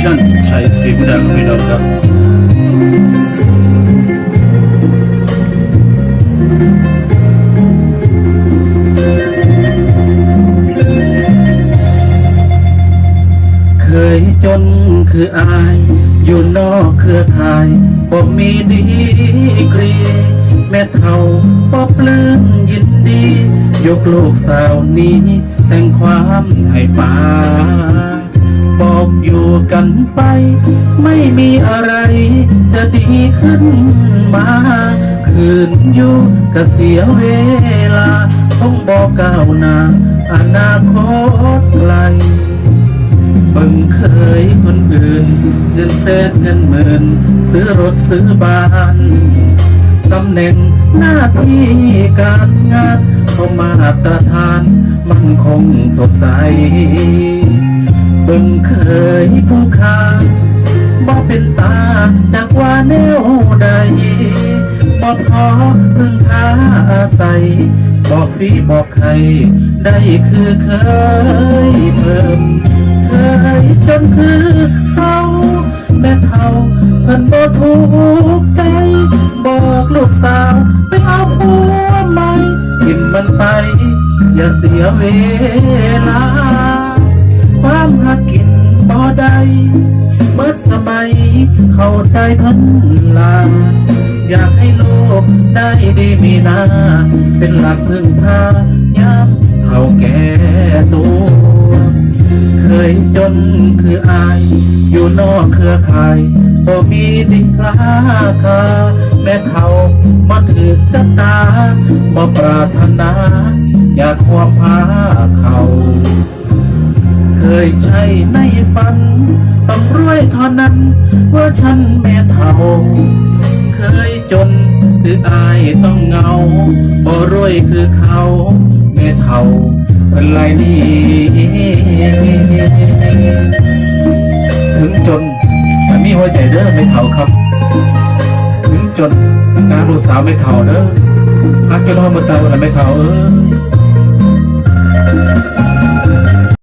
ชัยศรีบุดังพี่น้องครับเคยจนคืออาย อยู่นอกเครือข่ายบ่มีดีกรี แม่เท่าบ่ปลื้มยินดี ยกลูกสาวนี้ แต่งความให้ปา บอกอยู่กันไป ไม่มีอะไรจะดีขึ้นมา คืนอยู่ก็เสียเวลาต้องบอกก้าวหน้าอนาคตไกลเบิ่งเคยคนอื่น เงินแสนเงินหมื่น ซื้อรถซื้อบ้านตำแหน่งหน้าที่การงานเขามาตรฐาน มันคงสดใส บิ่งเคยผู้ค้าบ่เป็นตาจากว่าแนวใดบ่พอพึ่งพาอาศัยบอกพี่บอกใคร ได้คือเคยเพิ่มเคยจนคือเขาแม่เท่าเพิ่นบ่ถูกใจ บอกลูกสาวไปเอาผัวใหม่กินมันไป อย่าเสียเวลา เมื่อสมัยเข้าใจพันลาอยากให้โลกได้ดีมีนา เป็นหลักพึ่งพายามเท่าแก่ตัว เคยจนคืออาย อยู่นอกเครือข่ายบ่มีดินราคา แม่เท่ามาถือชะตาบ่ปรารถนา อยากความพาเขา เคยใช่ในฝัน เท่านั้น ว่าฉันแม่เท่า เคยจนคืออายต้องเงาบ่รวยคือเขาแม่เท่าเป็นไรนี่ถึงจนแต่มีหัวใจเด้อไม่เท่าครับ ถึงจนนางลูกสาวไม่เท่าเด้อฮักจะนอนบนตาวันไม่เท่าเออ